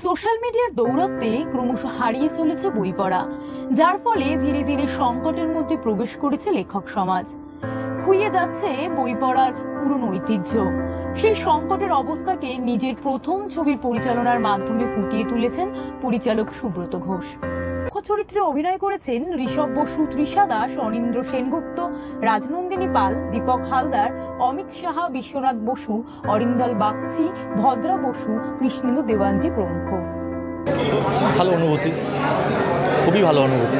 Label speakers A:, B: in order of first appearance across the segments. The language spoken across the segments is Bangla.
A: সোশ্যাল মিডিয়ার দৌরাত্মে ক্রমশ হারিয়ে চলেছে বই পড়া, যার ফলে ধীরে ধীরে সংকটের মধ্যে প্রবেশ করেছে লেখক সমাজ। খুইয়ে যাচ্ছে বই পড়ার পুরনো ঐতিহ্য। সেই সংকটের অবস্থাকে নিজের প্রথম ছবির পরিচালনার মাধ্যমে ফুটিয়ে তুলেছেন পরিচালক সুব্রত ঘোষ। মুখ্য চরিত্রে অভিনয় করেছেন ঋষভ বসু, তৃষা দাস, অনিন্দ্র সেনগুপ্ত, রাজনন্দিনী পাল, দীপক হালদার, অমিত সাহা, বিশ্বনাথ বসু অরিন্দল বাগচি, ভদ্রা বসু, কৃষ্ণেন্দু দেওয়ানজি প্রমুখ।
B: ভালো অনুভূতি। খুবই ভালো অনুভূতি।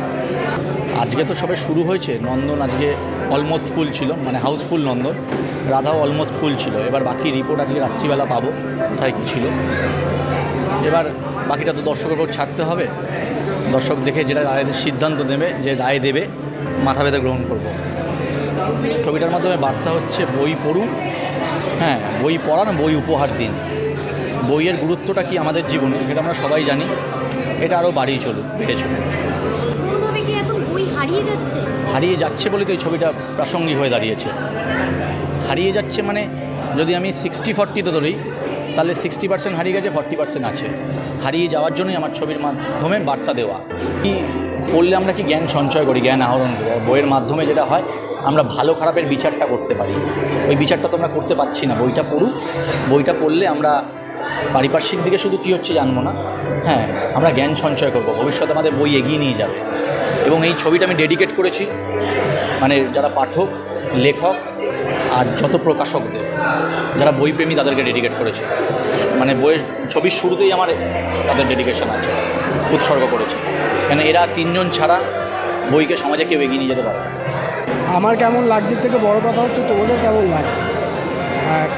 B: আজকে তো সবে শুরু হয়েছে। নন্দন আজকে অলমোস্ট ফুল ছিল মানে হাউসফুল নন্দন। রাধাও অলমোস্ট ফুল ছিল। এবার বাকি রিপোর্ট আজকে রাত্রিবেলা পাবো, কোথায় কী ছিল। এবার বাকিটা তো দর্শকের উপর ছাড়তে হবে। দর্শক দেখে যেটা রায় সিদ্ধান্ত নেবে যে রায় দেবে মাথা ব্যথা গ্রহণ করব। ছবিটার মাধ্যমে বার্তা হচ্ছে বই পড়ুন হ্যাঁ বই পড়ান বই উপহার দিন। বইয়ের গুরুত্বটা কি আমাদের জীবনে? এটা আমরা সবাই জানি। এটা আরও বাড়িয়ে চলুক বেড়ে চলুক।
C: হারিয়ে যাচ্ছে?
B: হারিয়ে যাচ্ছে বলে তো এই ছবিটা প্রাসঙ্গিক হয়ে দাঁড়িয়েছে। হারিয়ে যাচ্ছে মানে যদি আমি সিক্সটি ফর্টিতে ধরি তাহলে সিক্সটি পার্সেন্ট হারিয়ে গেছে ফর্টি পার্সেন্ট আছে। হারিয়ে যাওয়ার জন্যই আমার ছবির মাধ্যমে বার্তা দেওয়া। কি পড়লে আমরা কি জ্ঞান সঞ্চয় করি, জ্ঞান আহরণ করি? বইয়ের মাধ্যমে যেটা হয়, আমরা ভালো খারাপের বিচারটা করতে পারি। ওই বিচারটা তো আমরা করতে পারছি না, বইটা পড়ুক। বইটা পড়লে আমরা পারিপার্শ্বিক দিকে শুধু কী হচ্ছে জানব না। হ্যাঁ আমরা জ্ঞান সঞ্চয় করব, ভবিষ্যতে আমাদের বই এগিয়ে নিয়ে যাবে। এবং এই ছবিটা আমি ডেডিকেট করেছি। মানে যারা পাঠক, লেখক আর যত প্রকাশকদের, যারা বইপ্রেমী তাদেরকে ডেডিকেট করেছে। মানে বইয়ের ছবির শুরুতেই আমার তাদের ডেডিকেশন আছে, উৎসর্গ করেছে। কেন এরা তিনজন ছাড়া বইকে সমাজে কেউ এগিয়ে নিয়ে যেতে পারে
D: আমার কেমন লাগছে থেকে বড় কথা হচ্ছে তোমাদের কেমন লাগছে?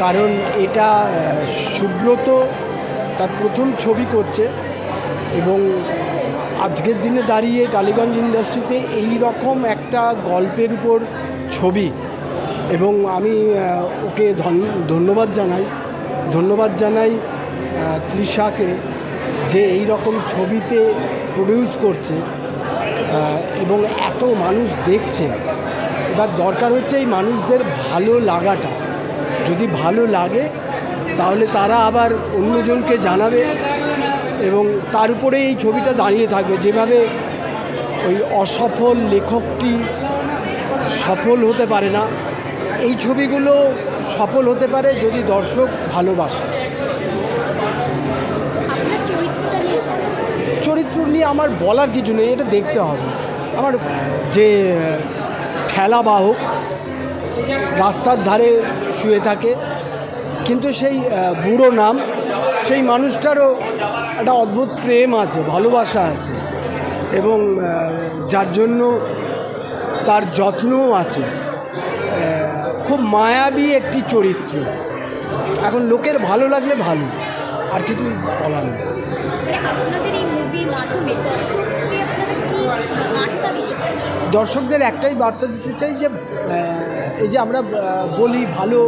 D: কারণ এটা সুব্রত তার প্রথম ছবি করছে এবং আজকের দিনে দাঁড়িয়ে টালিগঞ্জ ইন্ডাস্ট্রিতে এই রকম একটা গল্পের উপর ছবি এবং আমি ওকে ধন্য- ধন্যবাদ জানাই। ধন্যবাদ জানাই তৃষাকে যে এই রকম ছবিতে প্রডিউস করছে এবং এত মানুষ দেখছে। এবার দরকার হচ্ছে এই মানুষদের ভালো লাগাটা। যদি ভালো লাগে, তাহলে তারা আবার অন্যজনকে জানাবে এবং তার উপরে এই ছবিটা দাঁড়িয়ে থাকবে। যেভাবে ওই অসফল লেখকটি সফল হতে পারে না এই ছবিগুলো সফল হতে পারে যদি দর্শক ভালোবাসে। চরিত্র নিয়ে আমার বলার কিছু নেই এটা দেখতে হবে। আমার যে খেলা বাহক রাস্তার ধারে শুয়ে থাকে কিন্তু সেই বুড়ো নাম সেই মানুষটারও একটা অদ্ভুত প্রেম আছে ভালোবাসা আছে এবং যার জন্য তার যত্নও আছে। খুব মায়াবী একটি চরিত্র। এখন লোকের ভালো লাগলে ভালো আর কিছু বলার নেই।
C: চান?
D: দর্শকদের একটাই বার্তা দিতে চাই যে এই যে আমরা বলি ভালো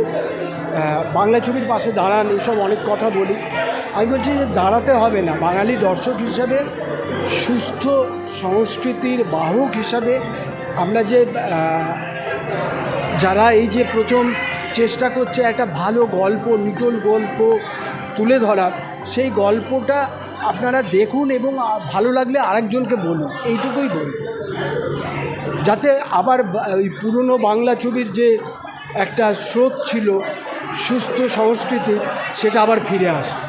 D: বাংলা ছবির পাশে দাঁড়ান এসব অনেক কথা বলি। আমি বলছি যে দাঁড়াতে হবে না। বাঙালি দর্শক হিসাবে সুস্থ সংস্কৃতির বাহক হিসাবে আমরা যে যারা এই যে প্রথম চেষ্টা করছে একটা ভালো গল্প, নিটল গল্প তুলে ধরার, সেই গল্পটা আপনারা দেখুন এবং ভালো লাগলে আরেকজনকে বলুন, এইটুকুই বলুন। যাতে আবার ওই পুরনো বাংলা ছবির যে একটা স্রোত ছিল, সুস্থ সংস্কৃতি, সেটা আবার ফিরে আসে।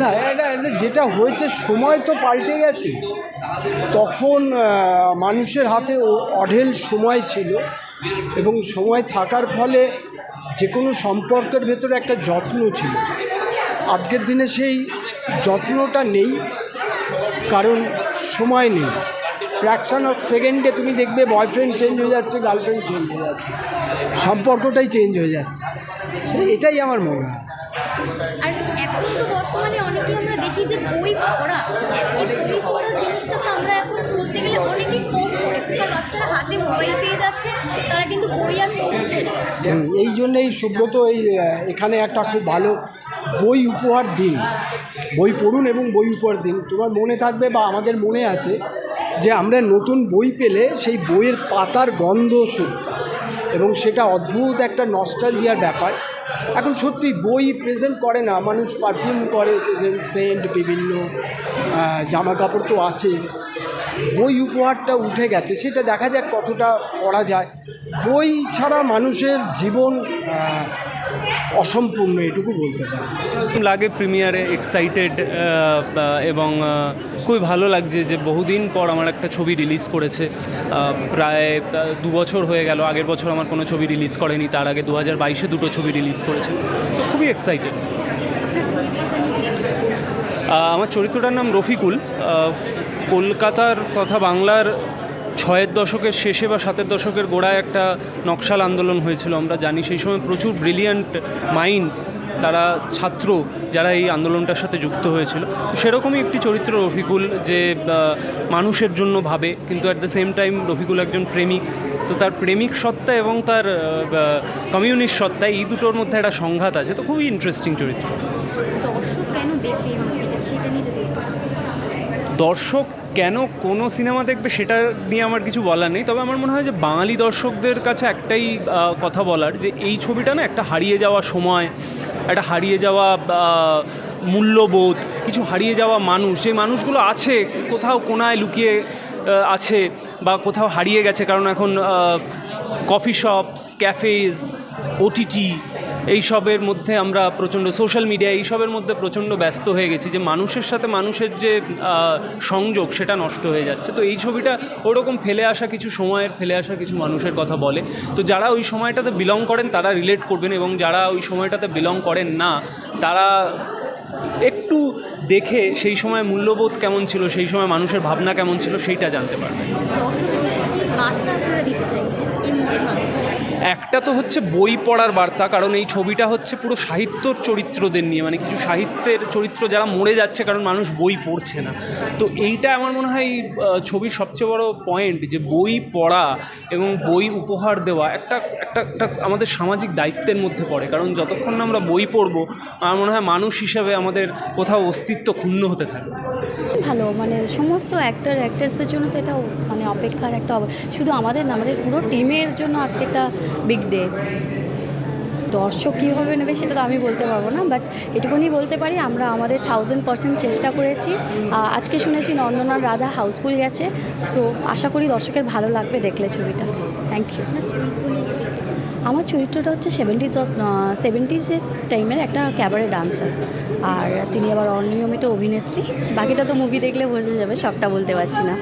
D: না এটা যেটা হয়েছে, সময় তো পাল্টে গেছে। তখন মানুষের হাতে অঢেল সময় ছিল এবং সময় থাকার ফলে যে কোনো সম্পর্কের ভেতরে একটা যত্ন ছিল। আজকের দিনে সেই যত্নটা নেই, কারণ সময় নেই। ফ্র্যাকশন অফ সেকেন্ডে তুমি দেখবে বয়ফ্রেন্ড চেঞ্জ হয়ে যাচ্ছে গার্লফ্রেন্ড চেঞ্জ হয়ে যাচ্ছে। সম্পর্কটাই চেঞ্জ হয়ে যাচ্ছে। এটাই আমার মনে হয়।
C: আর এখন তো বর্তমানে অনেকেই আমরা দেখি যে বই পড়া এই পড়া জিনিসটা তো আমরা এখন বলতে গেলে অনেকেই কম পড়ে বাচ্চারা হাতে মোবাইল পেয়ে যাচ্ছে, তারা কিন্তু বই আর পড়ছে
D: এই জন্যেই সুব্রত এই এখানে একটা খুব ভালো বই উপহার দিন। বই পড়ুন এবং বই উপহার দিন। তোমার মনে থাকবে বা আমাদের মনে আছে যে আমরা নতুন বই পেলে সেই বইয়ের পাতার গন্ধ শুনতাম। এবং সেটা অদ্ভুত একটা নস্টালজিয়ার ব্যাপার। এখন সত্যি বই প্রেজেন্ট করে না, মানুষ পারফিউম করে প্রেজেন্ট সেন্ট বিভিন্ন জামা কাপড় তো আছে। বই উপহারটা উঠে গেছে, সেটা দেখা যাক কতটা পড়া যায়। বই ছাড়া মানুষের জীবন অসম্পূর্ণ এটুকু বলতে পারি।
E: লাগে প্রিমিয়ারে এক্সাইটেড এবং খুবই ভালো লাগছে যে বহুদিন পর আমার একটা ছবি রিলিজ করেছে। প্রায় দু বছর হয়ে গেল, আগের বছর আমার কোনো ছবি রিলিজ করেনি, তার আগে দু হাজার বাইশে দুটো ছবি রিলিজ করেছে। তো খুবই এক্সাইটেড আমার চরিত্রটার নাম রফিকুল। কলকাতার তথা বাংলার ছয়ের দশকের শেষে বা সাতের দশকের গোড়ায় একটা নকশাল আন্দোলন হয়েছিল। আমরা জানি সেই সময় প্রচুর ব্রিলিয়ান্ট মাইন্ডস তারা ছাত্র যারা এই আন্দোলনটার সাথে যুক্ত হয়েছিল। তো সেরকমই একটি চরিত্র রফিকুল যে মানুষের জন্য ভাবে কিন্তু at the same time Rafiqul একজন প্রেমিক। তো তার প্রেমিক সত্তা এবং তার কমিউনিস্ট সত্তা এই দুটোর মধ্যে একটা সংঘাত আছে। তো খুবই ইন্টারেস্টিং চরিত্র।
C: দর্শক কেন
E: কোনো সিনেমা দেখবে সেটা নিয়ে আমার কিছু বলার নেই। তবে আমার মনে হয় যে বাঙালি দর্শকদের কাছে একটাই কথা বলার যে এই ছবিটা না একটা হারিয়ে যাওয়া সময়, একটা হারিয়ে যাওয়া মূল্যবোধ, কিছু হারিয়ে যাওয়া মানুষ, যে মানুষগুলো আছে, কোথাও কোনায় লুকিয়ে আছে বা কোথাও হারিয়ে গেছে, কারণ এখন কফি শপস, ক্যাফেজ, ওটিটি এইসবের মধ্যে আমরা প্রচণ্ড সোশ্যাল মিডিয়া এইসবের মধ্যে প্রচণ্ড ব্যস্ত হয়ে গেছি যে মানুষের সাথে মানুষের যে সংযোগ সেটা নষ্ট হয়ে যাচ্ছে। তো এই ছবিটা ওরকম ফেলে আসা কিছু সময়ের, ফেলে আসা কিছু মানুষের কথা বলে। তো যারা ওই সময়টাতে বিলং করেন, তারা রিলেট করবেন এবং যারা ওই সময়টাতে বিলং করেন না, তারা একটু দেখে সেই সময় মূল্যবোধ কেমন ছিল, সেই সময় মানুষের ভাবনা কেমন ছিল, সেইটা জানতে পারবেন
C: দর্শকের কাছে কি বার্তা আপনারা দিতে চাইছেন এই মুভির মাধ্যমে
E: একটা তো হচ্ছে বই পড়ার বার্তা, কারণ এই ছবিটা হচ্ছে পুরো সাহিত্যর চরিত্রদের নিয়ে মানে কিছু সাহিত্যের চরিত্র যারা মরে যাচ্ছে কারণ মানুষ বই পড়ছে না। তো এইটা আমার মনে হয় ছবির সবচেয়ে বড় পয়েন্ট যে বই পড়া এবং বই উপহার দেওয়া একটা একটা একটা আমাদের সামাজিক দায়িত্বের মধ্যে পড়ে। কারণ যতক্ষণ না আমরা বই পড়ব, আমার মনে হয় মানুষ হিসাবে আমাদের কোথাও অস্তিত্ব ক্ষুণ্ণ হতে থাকে
F: ভালো মানে সমস্ত অ্যাক্টার অ্যাক্ট্রেসের জন্য তো এটা মানে অপেক্ষার একটা শুধু আমাদের না, আমাদের পুরো টিমের জন্য আজকে একটা বিগ ডে দর্শক কীভাবে নেবে সেটা তো আমি বলতে পারব না বাট এটুকুনি বলতে পারি আমরা আমাদের থাউজেন্ড পার্সেন্ট চেষ্টা করেছি। আজকে শুনেছি নন্দনার রাধা হাউসফুল গেছে সো আশা করি দর্শকের ভালো লাগবে দেখলে ছবিটা। থ্যাংক ইউ আমার চরিত্রটা হচ্ছে সেভেন্টিজ সেভেন্টিজের টাইমের একটা ক্যাবারে ডান্সার আর তিনি আবার অনিয়মিত অভিনেত্রী, বাকিটা তো মুভি দেখলে বোঝা যাবে, সবটা বলতে পারছি না।